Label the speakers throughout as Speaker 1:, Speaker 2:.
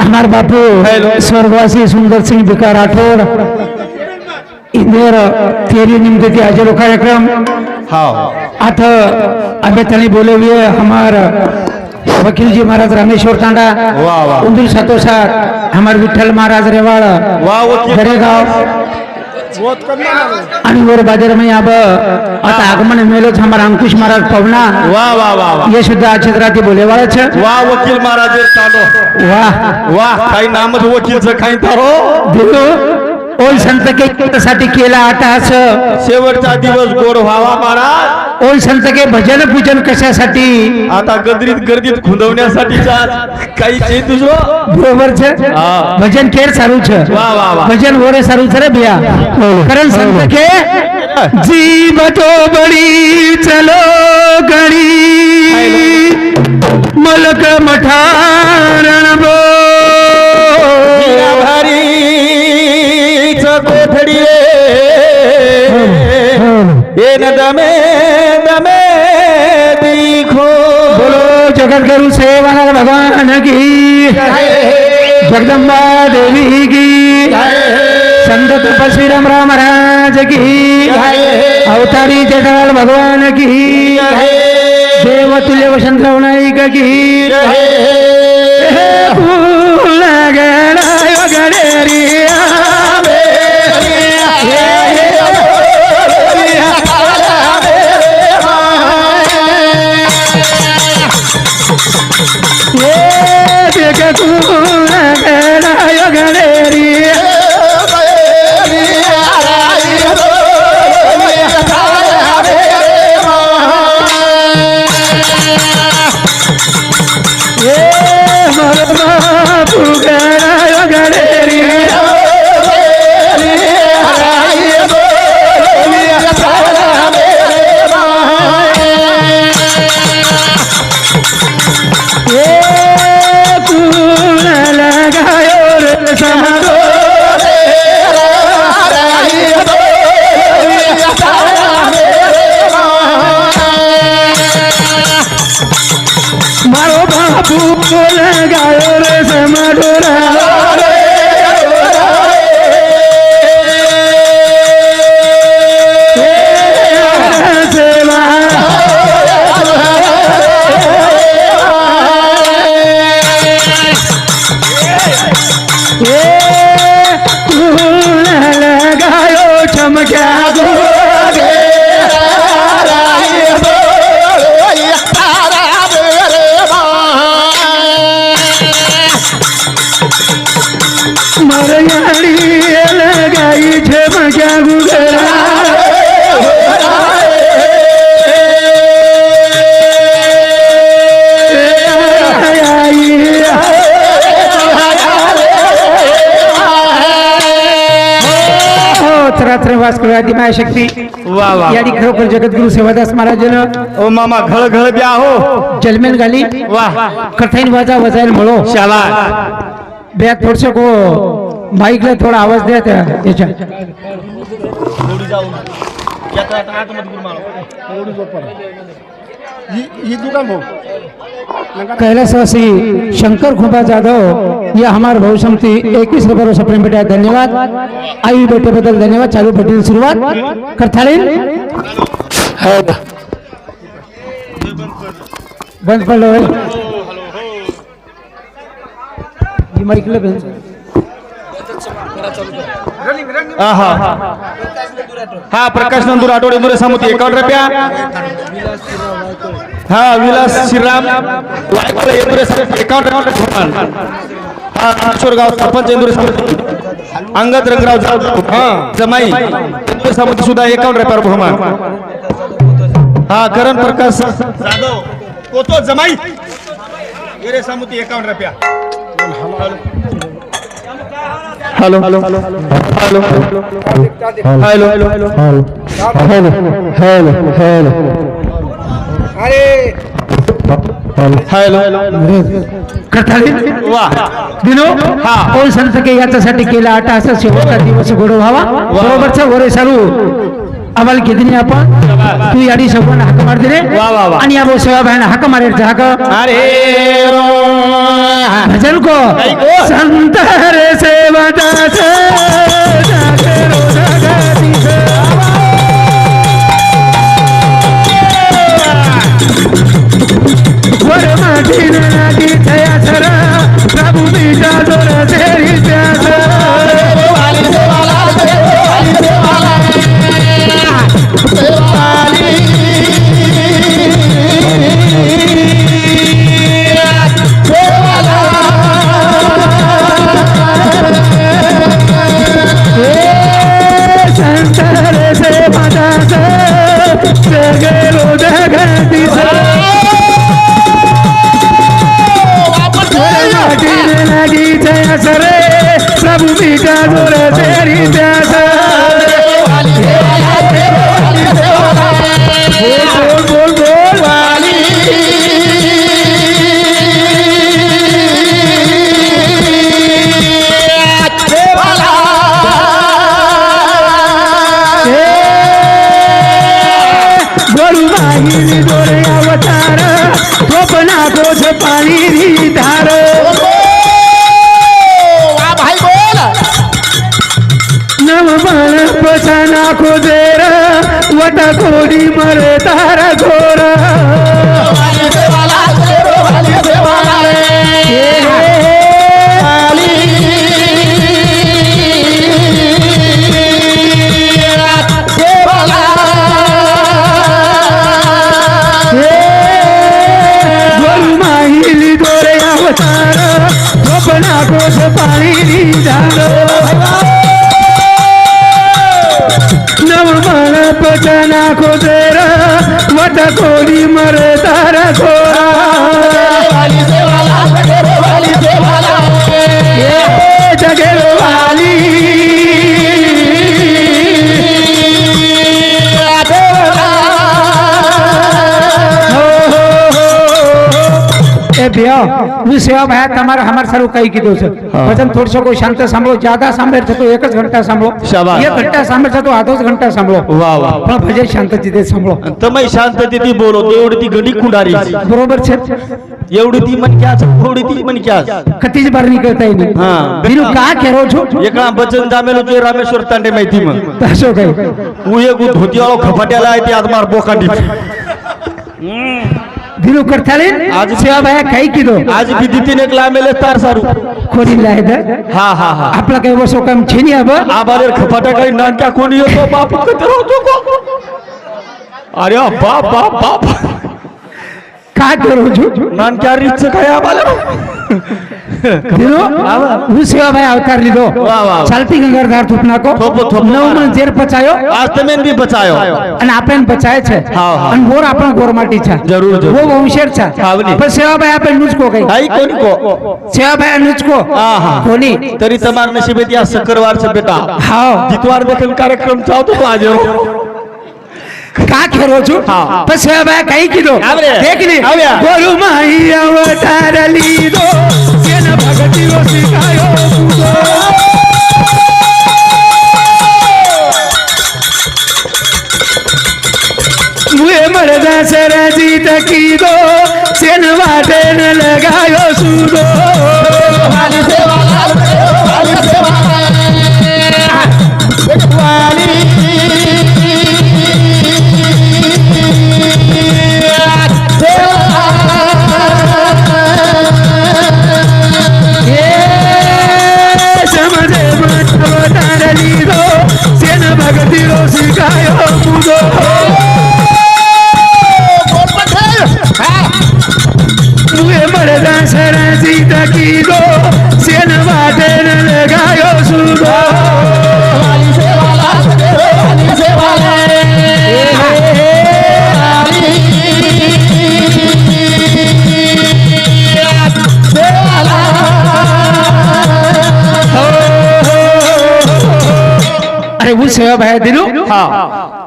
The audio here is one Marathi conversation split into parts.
Speaker 1: हमार बापू स्वर्गवासी सुंदर सिंह भिका राठौड़ इंदौर तेरी के हाजिर कार्यक्रम।
Speaker 2: हाँ
Speaker 1: अथ अभी तनी बोले हुए हमार वकील जी महाराज रामेश्वर तांडा
Speaker 2: वाह, वाह।
Speaker 1: उंदुल सातोसा हमार विठ्ठल महाराज रेवाड़
Speaker 2: वाह
Speaker 1: गडेगाव आणि वर बाजारमध्ये अब आता आगमन मेलोच हमारा अंकुश महाराज पवना
Speaker 2: वाह वाह वाह
Speaker 1: ये सुद्धा क्षेत्राती बोलेवाळ छ.
Speaker 2: वाह वकील महाराज चालो
Speaker 1: वाह
Speaker 2: वाह काही नामच वकीलचं काही तारो.
Speaker 1: दिलो. ओल संत के साठी केला आटास
Speaker 2: शेवटचा दिवस गोड व्हावा महाराज.
Speaker 1: ओल संत के भजन पूजन कशासाठी?
Speaker 2: आता गदरीत गर्दीत खुंदवण्यासाठीचा काही ते तुझं
Speaker 1: बरोबर छ?
Speaker 2: हा.
Speaker 1: भजन केर सारू छ.
Speaker 2: वाह, वाह, वाह.
Speaker 1: भजन वोरे सारू छ रे भिया. कारण संत के जी बतो बडी चलो गडी। मलक मठारण बो
Speaker 2: ये न दमे दमे दिखो।
Speaker 1: बोलो जगत गुरु सेवालाल भगवान की। जगदम्बा देवी की। संत तपस्वी राम राम महाराज की अवतारी जेठालाल भगवान की। देव तुल्य वसंतराव नाईक की। फूल ಏ ಕುಲಗಳೋ ಚಮಕ್ಯಾದ रात्र वास करू माया शक्ती?
Speaker 2: वा वा
Speaker 1: याडी खरोखर जगद्गुरु सेवादास महाराजन
Speaker 2: ओ मामा घळ घळ ब्या हो
Speaker 1: जलमेन घाली
Speaker 2: वाह
Speaker 1: कथाईन वाजा वजायला म्हणो.
Speaker 2: शाला
Speaker 1: बॅग थोडस को माईकला थोडा आवाज द्या त्या याच्या कैलासवासी शंकर खुबा जाधव ये हमारे भाऊ समती एकवीस रुपये वर्ष प्रेम बेटा धन्यवाद। आई बेटे बद्दल धन्यवाद। चालू भेटील सुरुवात करथाळील बंद पडलं होय. ही माईकला बंद.
Speaker 2: हा हा. हा प्रकाश नंदूर आठवडे दुरे सामुती एकावन्न रुपया. हा विलास श्रीराम. इंदुरे सामुती एकावन्न रुपया. हा किशोरगाव सरपंच इंदुरे सामुती अंगद रंगराव जाधव. हा जमाई. इंदुरे सामुती सुद्धा एकावन्न रुपयावर बहुमान. हा करण प्रकाश. जाधव कोतो जमाई. येरे सामुती एकावन्न रुपया. Hello hello hello hello hello hello
Speaker 1: करथाळील
Speaker 2: वा
Speaker 1: दिनो
Speaker 2: हा.
Speaker 1: कोण संत के याच्यासाठी केला आटा असा शेवटचा दिवस गोड व्हावा बरोबरचा वरे सारू आम्हाला किती आपण
Speaker 2: शाबास.
Speaker 1: तू याडी शब्दांना हाक मार दिले
Speaker 2: वा, वा, वा.
Speaker 1: आणि या भाऊ सेवा भाईना हाक मारायचं हाक
Speaker 2: अरे रो.
Speaker 1: भजन को? संत रे सेवा दास. वर माठीन लागी थया सर प्रभु बीजा जोर लागी थया सर प्रभु बीजा जोर तेरी प्यास। पसाना दे वट कोडी मरे तार घोर वट सेवा भाया તમારે हमारे सारू कई कीधो छे भजन थोडस को शांत सांभळो ज्यादा सांभळे छे तो घंटा सांभळो शाबाश एक घंटा सांभळे छे
Speaker 2: तो
Speaker 1: घंटा सांभळो वा वा पण भजन शांततेने सांभळो तमय
Speaker 2: शांत બોલો
Speaker 1: बोलो એવડી તી ઘડી
Speaker 2: કુંડારી बरोबर छे एवढी ती मन
Speaker 1: क्या છે?
Speaker 2: થોડી ती मन
Speaker 1: क्या છે? कतीच बार निकळताय नाही
Speaker 2: હા.
Speaker 1: બીજું का કેરો છો?
Speaker 2: એકલા ભજन જામેલો તે રામેશ્વર તાંડે માહિતીમાં
Speaker 1: તશો કઈ
Speaker 2: હું એક ધોતીવાળો ખફાટેલા આય તે આજ માર બોકાડી
Speaker 1: હમ. भिरू करताले
Speaker 2: आज
Speaker 1: सेवा बाया काही किलो।
Speaker 2: आज भी दीदी एक लामेले तार सारू।
Speaker 1: कोणी लाय
Speaker 2: हा हा हा।
Speaker 1: आपला काही वसो काम छेनी अब।
Speaker 2: आबाले खपाटा काही नानका कोणी येतो हो बाप कत होतो को? अरे बाप बाप बाप।
Speaker 1: काय करू
Speaker 2: नानक्या रिच काय आबाले।
Speaker 1: હું શિવાભાઈ અવતાર લીધો. ચાલતી ગંગાધાર થૂપ નાખો
Speaker 2: તમે
Speaker 1: છે.
Speaker 2: બેટા. હા જીતવાર દેખન કાર્યક્રમ ચાલતો તો આજે.
Speaker 1: કા ખેરો છું? પછી હવે કઈ કીધું? દેખ લી que você caiu tudo.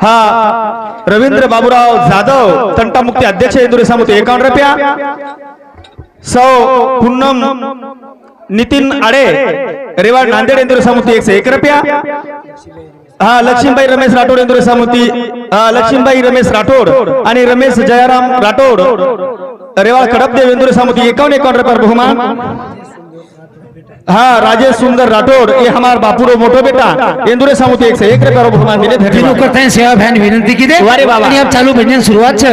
Speaker 2: हा. रवींद्र बाबूराव जाधव तंटामुक्ती अध्यक्ष इंदुरे सामुती एकावन्न रुपया. सौ पूनम नितीन आडे रेवाड नांदेड इंदुरे सामुती एकशे एक रुपया. हा लक्ष्मीबाई रमेश राठोड इंदुरे सामुती लक्ष्मीबाई रमेश राठोड आणि रमेश जयाराम राठोड. रेवाड कडपदेव इंदुरे सामुदी एकावन्न एकावन्न रुपया बहुमान. हाँ राजेश सुंदर राठौर ये हमार बापूरो मोटो बेटा। इंदुरे सामुते एक से एक करो भगवान मिले तीनों
Speaker 1: करते हैं सेवा बहन विनती की दे।
Speaker 2: अरे बाबा।
Speaker 1: अब चालू भजन
Speaker 2: शुरुआत
Speaker 1: छ।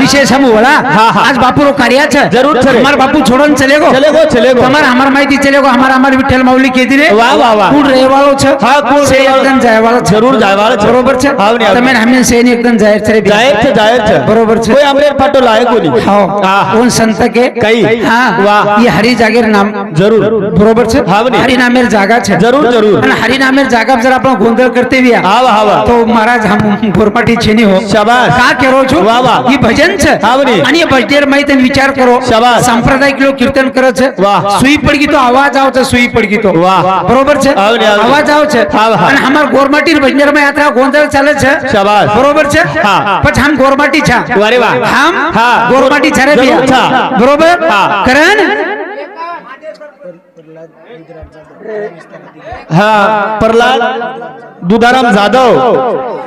Speaker 1: विशेष हम
Speaker 2: बोला हाँ
Speaker 1: हाँ। आज बापूरो कार्य
Speaker 2: छ। जरूर छे।
Speaker 1: हमार बापू छोड़न चलेगो।
Speaker 2: चलेगो चलेगो।
Speaker 1: हमार हमार माइती चलेगो। हमार हमार विठल
Speaker 2: मौली के दिने
Speaker 1: वाह वाह वाह।
Speaker 2: कूड़ रहे
Speaker 1: वालो
Speaker 2: छ।
Speaker 1: हां कूड़ से
Speaker 2: एकदम जाय वाला
Speaker 1: जरूर जाय
Speaker 2: वाला छ। बरोबर
Speaker 1: छ। तमे हमें से एकदम जाहिर छ।
Speaker 2: जाहिर छ जाहिर छ।
Speaker 1: बरोबर छे।
Speaker 2: कोई हमरे पाटो लाए कोनी हां।
Speaker 1: उन संत के।
Speaker 2: कई।
Speaker 1: हां।
Speaker 2: वाह।
Speaker 1: ये हरि जागीर नाम।
Speaker 2: जरूर।
Speaker 1: बरोबर છે હરિનામેર જાગા છે
Speaker 2: જરૂર જરૂર
Speaker 1: અને હરિનામેર જાગા જરા આપણો ગોંધળ કરતે વ્યા
Speaker 2: આવા આવા
Speaker 1: તો મહારાજ હમ ગોરપાટી છે ની હો
Speaker 2: શાબાશ
Speaker 1: કા કેરો છો
Speaker 2: વાહ વાહ
Speaker 1: ઈ ભજન છે
Speaker 2: આવની
Speaker 1: અને એ ભજનેર માં તમે વિચાર કરો
Speaker 2: શાબાશ
Speaker 1: સાંપ્રદાયિક લોકો કીર્તન કરે છે
Speaker 2: વાહ
Speaker 1: સુઈ પડગી તો અવાજ આવ છે સુઈ પડગી તો
Speaker 2: વાહ
Speaker 1: બરોબર છે અવાજ આવ છે અને અમાર ગોરમાટી ભજનેર માં યાત્રા ગોંધળ ચાલે છે
Speaker 2: શાબાશ
Speaker 1: બરોબર છે
Speaker 2: હા
Speaker 1: પછી હમ ગોરમાટી છા
Speaker 2: અરે વાહ
Speaker 1: હમ
Speaker 2: હા
Speaker 1: ગોરમાટી છરે બરોબર
Speaker 2: કરે
Speaker 1: ને
Speaker 2: हा प्रल्हाद दुधाराम जाधव.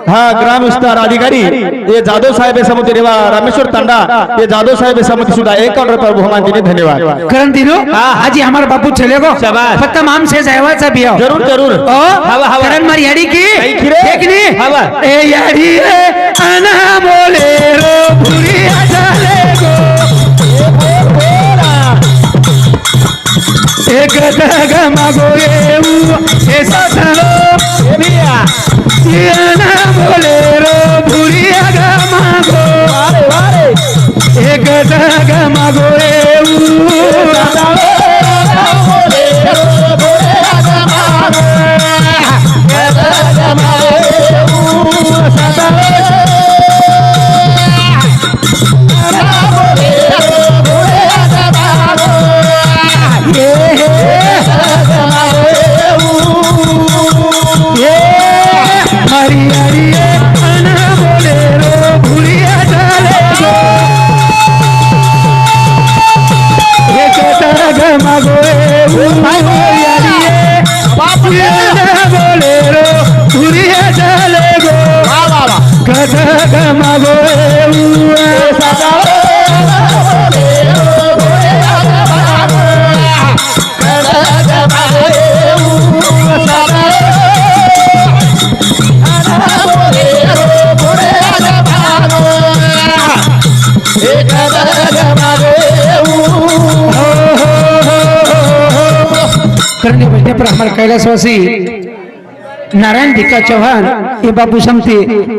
Speaker 2: हा ग्राम विस्तार अधिकारी. हे जाधव साहेब समिती रेवा रामेश्वर तांडा हे जाधव साहेब समिति सुद्धा. एक और रुपये बहुमान देने धन्यवाद.
Speaker 1: करण दिलो हाजी हमार बापू चले
Speaker 2: गो.
Speaker 1: पत्तम हम से जायवा सा
Speaker 2: जरूर जरूर.
Speaker 1: ओ
Speaker 2: हवा हवा.
Speaker 1: करण मारी यारी की? देखनी?
Speaker 2: हवा.
Speaker 1: ए यारी है आना बोले रो भूरी ఏకతగ మగురేవు చేసలో पर कैलाशवासी नारायण भिका चौहान ये बाबू समती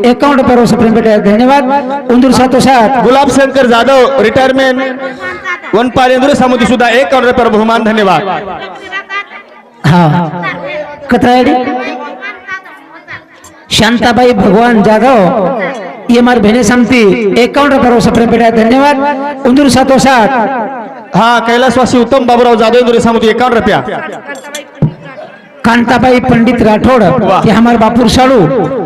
Speaker 1: अकाउंट पर सप्रेम बेटा धन्यवाद। उंदूर सातो सात।
Speaker 2: गुलाब शंकर जाधव रिटायरमेंट वन वनपाल इंदुरे समिती सुद्धा एकावन्न रुपये बहुमान धन्यवाद।
Speaker 1: हाँ। कथा आईडी? शांताबाई भगवान जाधव ये हमारे बहने समती अकाउंट पर सप्रेम बेटा धन्यवाद। उंदूर सातो सात।
Speaker 2: हाँ कैलाशवासी उत्तम बाबूराव जाधव इंदुरे समिती एकावन्न रुपया।
Speaker 1: कांताबाई पंडित राठौड़ ये हमारे बापुर साड़ू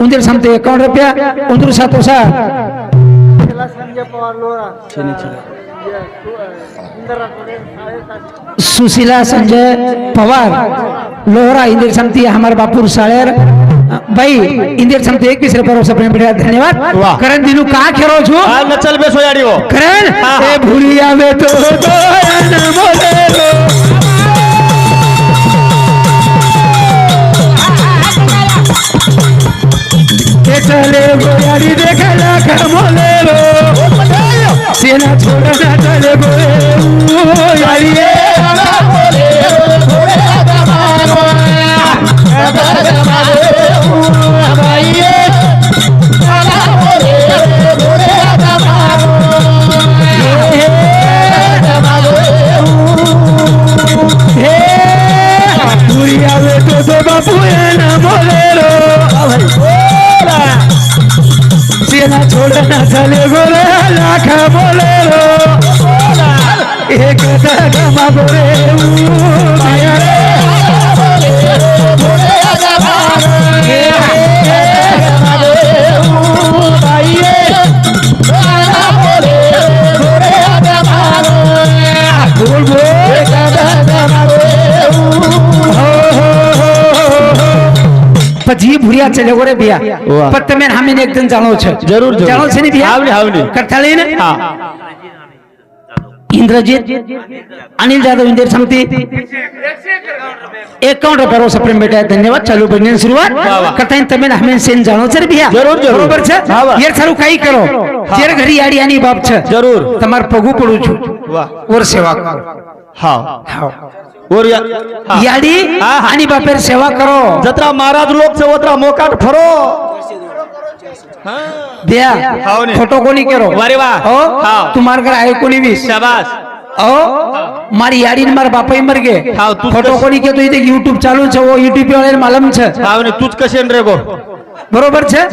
Speaker 1: उंदीर समते अकाउंट रुपया उंदीर सातो सात सुशीला संजय पवार लोहरा इंदिर समती हमारे बापुर साळेर बाई इंदिर समती एकवीस रुपये रोज प्रेम भेटा धन्यवाद.
Speaker 2: वाह.
Speaker 1: करण दिनू का खेळो छू?
Speaker 2: हाँ नचल बेसो याडी हो
Speaker 1: करण
Speaker 2: हा, हा.
Speaker 1: ए भूलिया में तो दोयन मोलेरो के चले गोयारी देखला का मोलेरो सेना छोड़ना चले गोए यारी हे भूलिया में तो दो बापू ना मोलेरो सेना छोड़ना चले गोरे लाख बोलेरो एक दगमा गोरे बोल પછી ભૂરિયા છે લેવો
Speaker 2: રે
Speaker 1: પણ તમે હામીને એકદમ જાણો છો.
Speaker 2: જરૂર
Speaker 1: જાણો છે ને ભિયા?
Speaker 2: આવલી આવલી
Speaker 1: કથા લઈને
Speaker 2: હા.
Speaker 1: ઇન્દ્રજીત અનિલ જાદવ ઇન્દિર સમિતિ. એકાઉન્ટ રૂપિયા સપ્રેમ બેટા. ધન્યવાદ. ચાલુ
Speaker 2: બની શરૂઆત.
Speaker 1: કરતા તમે હમે સેન જાણો છે ભૈયા?
Speaker 2: જરૂર
Speaker 1: બરોબર છે? યાર સારું કઈ કરો. જ્યારે ઘરી આડિયાની બાપ છે.
Speaker 2: જરૂર.
Speaker 1: તમારે પગું પડું છું. ઓર સેવા કરો.
Speaker 2: હા. હા. याडी
Speaker 1: आणि
Speaker 2: बापेर सेवा
Speaker 1: करो। जत्रा महाराज
Speaker 2: लोक चवत्रा
Speaker 1: मोकाट
Speaker 2: फरो
Speaker 1: द्या। फोटो कोणी करो? अरे वा।
Speaker 2: हो?
Speaker 1: तुम्हार घर आहे कोणी वीस? शाबास। ओ मारी
Speaker 2: याडी मार बापाई
Speaker 1: मर
Speaker 2: गे
Speaker 1: फोटो कोणी के तो इथे युट्यूब चालू छे ओ युट्यूब वाले मालूम
Speaker 2: छे। हाव ने तूच कसे रे गो?
Speaker 1: बरोबर छे?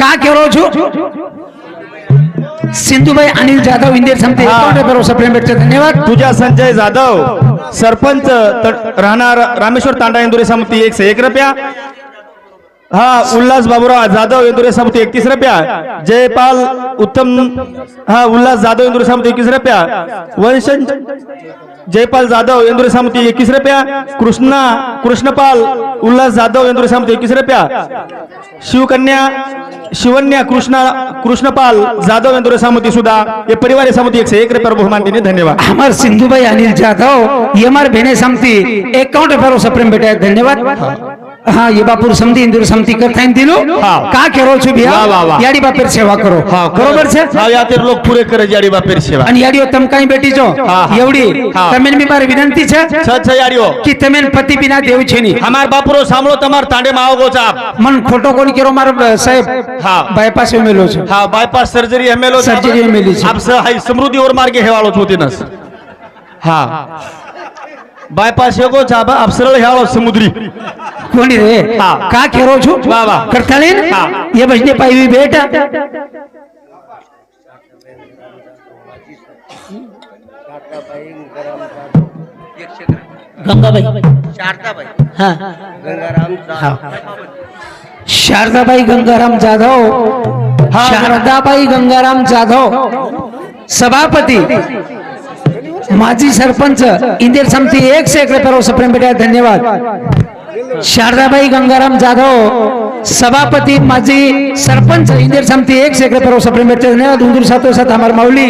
Speaker 1: का करो छु? सिंधुबाई अनिल जाधव इंदिर समते एकाउंट पर सप्लेमेंट धन्यवाद।
Speaker 2: तुझा संजय जाधव। सरपंच राहणार रामेश्वर तांडा इंदुरे समिती एकशे एक रुपया. हा उल्हास बाबुराव जाधव इंदुरे समिती एकतीस रुपया. जयपाल उत्तम हा उल्हास जाधव इंदुरे समिती एकतीस रुपया. वंशन जयपाल जाधव इंदुरी समिती एकवीस रुपया. कृष्णा कृष्णपाल उल्हास जाधव इंदुरी समिती एकवीस रुपया. शिवकन्या शिवन्या कृष्णा कृष्णपाल जाधव इंदुरी समिती सुद्धा. हे परिवार समिती एकशे एक रुपया बहुमान देणे धन्यवाद.
Speaker 1: अमर सिंधुभाई अनिल जाधव एम आर भेने समती एकाउंट रुपया सप्रेम भेटे धन्यवाद. हाँ ये बापूर समती इंदुर समती करता इन दिलो
Speaker 2: हा.
Speaker 1: का केरो છું ભૈયા
Speaker 2: વાહ, વાહ, વાહ.
Speaker 1: યાડી બાપેર સેવા કરો બરોબર છે
Speaker 2: हा या ते लोक पुरे करे जाडी बापेर सेवा
Speaker 1: અને યાડીઓ તમ કાઈ બેઠી છો
Speaker 2: હા, હા.
Speaker 1: એવડી
Speaker 2: હા.
Speaker 1: તમે બી મારી વિનંતી છે
Speaker 2: छ छ याडियो
Speaker 1: કે તમે પતિ બિના દેવ છે ની
Speaker 2: हमार बापुरो सामळो तमार तांडे माव गो चाप
Speaker 1: મન ખોટો કોણ કેરો મારો સાહેબ
Speaker 2: हा
Speaker 1: બાયપાસ મેલો છે
Speaker 2: हा bypass surgery MLO
Speaker 1: surgery MLO ची.
Speaker 2: आपस हाय समृद्धी वर मार्गे हेवाळो होतीनस हा बायपास एगो जाबा आप सरल ह्यालो समुद्री। कोणी
Speaker 1: रे? का खेरो
Speaker 2: छु? बाबा
Speaker 1: करतालीन? ये
Speaker 2: बजने
Speaker 1: पाईवी हुई बेटा गंगाबाई। शारदाबाई हाँ. गंगाराम शारदाबाई गंगाराम जाधव। शारदाबाई गंगाराम जाधव। सभापती। माजी सरपंच इंदिर समिती एक सेकडे पर्व सुप्रीम पेठ धन्यवाद। शारदाबाई गंगाराम जाधव सभापती माजी सरपंच इंदिर समती एक सेकडे पर्व सुप्रीम पेठ धन्यवाद। उंदूर सातो सात अमर माऊली।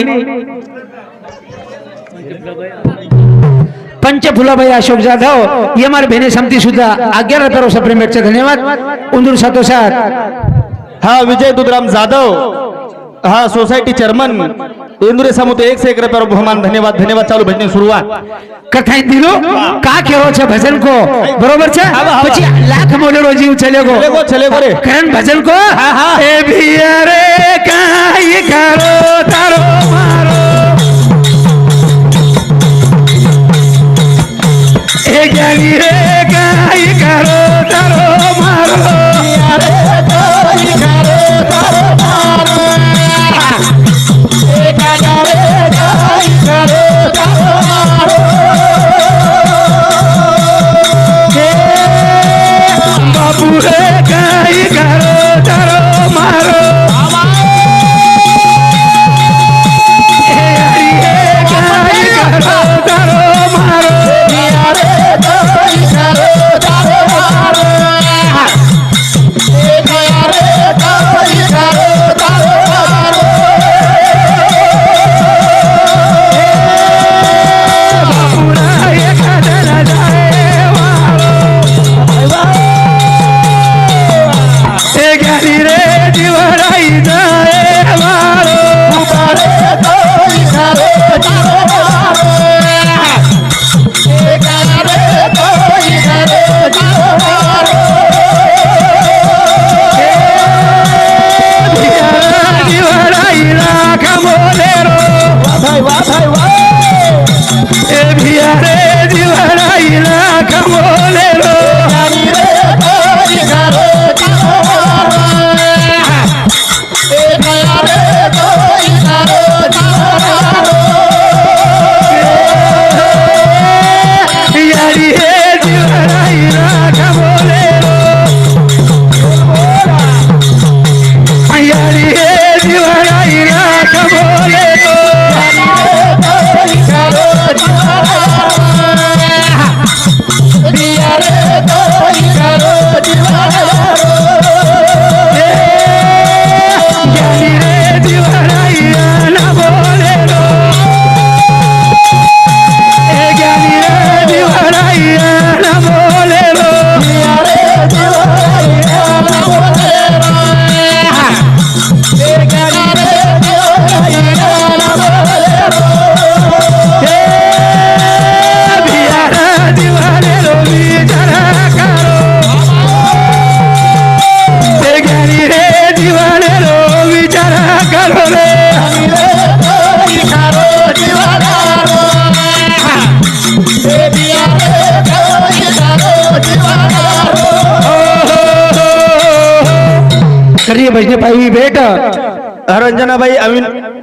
Speaker 1: पंच फुलाबाई अशोक जाधव एम आर भेने समिती सुद्धा अग्यारा पर्व सुप्रीम पेठ धन्यवाद। उंदूर सातो सात।
Speaker 2: हा विजय दुधराम जाधव हा सोसायटी चेअरमन इंदुरे सामुते एक से एक रुपये बहुमान धन्यवाद धन्यवाद चालू भजन
Speaker 1: शुरुआत। कथाई दिलो का केरो
Speaker 2: छे भजन
Speaker 1: को? बरोबर छे? पछि लाख मोलेरो
Speaker 2: जीव चलेगो चलेगो चलेगो रे।
Speaker 1: करण भजन को? ए
Speaker 2: भी अरे काई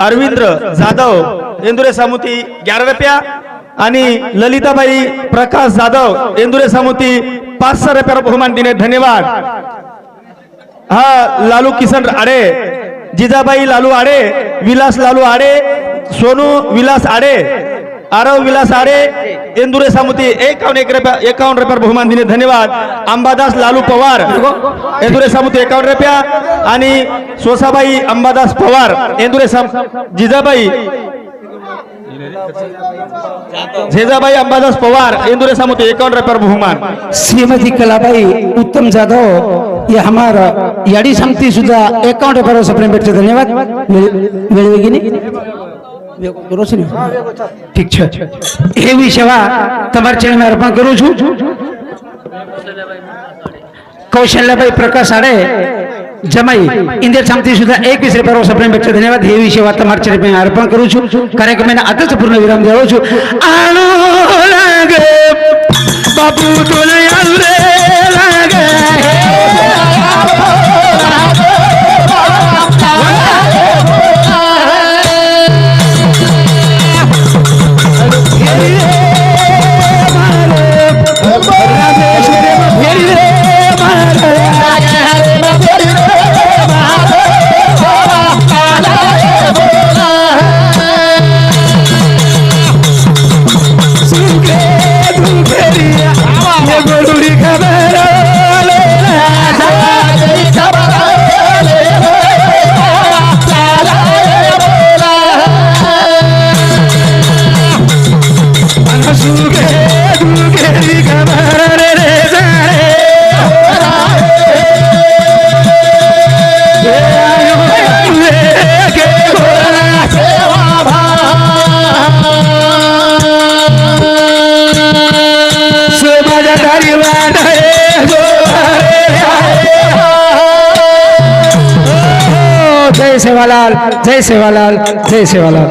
Speaker 2: अरविंद्र जाधव इंदुरे सामुती ग्यारह रुपया आणि ललिताबाई प्रकाश जाधव इंदुरे सामुती पाच सहा रुपया बहुमान दिने धन्यवाद. हा लालू किसन आडे जिजाबाई लालू आडे विलास लालू आडे सोनू विलास आडे आरव विलास आरे इंदुरे सामुती एकावन्न एक रुपया एकावन्न रुपया बहुमान दिने धन्यवाद. अंबादास लालू पवार इंदुरे सामुती एकावन्न रुपया. आणि सोसाबाई अंबादास पवार इंदुरे साम जिजाबाई. झेजाबाई अंबादास पवार इंदुरे सामुती एकावन्न रुपया बहुमान.
Speaker 1: श्रीमती कलाबाई उत्तम जाधव या हमारा याडी समती सुद्धा एकावन्न रुपया सप्रेम भेटते धन्यवाद. वेळ રોશની. ઠીક છે. એવી સેવા તમારી ચરણમાં અર્પણ કરું છું. કૌશલ્યભાઈ પ્રકાશ આડે જમાઈ ઇન્દિર શાંતિ સુધા એકવીસ રૂપિયા સપ્રેમ પક્ષ ધન્યવાદ. એવી સેવા તમારી ચરણમાં અર્પણ કરું છું. કારણ કાર્યક્રમને આદર્શપૂર્ણ વિરામ દેવો છું. આણો લાગે બાપુ તો રે Oh, no, no, no. Sevalal जय सेवालाल जय सेवालाल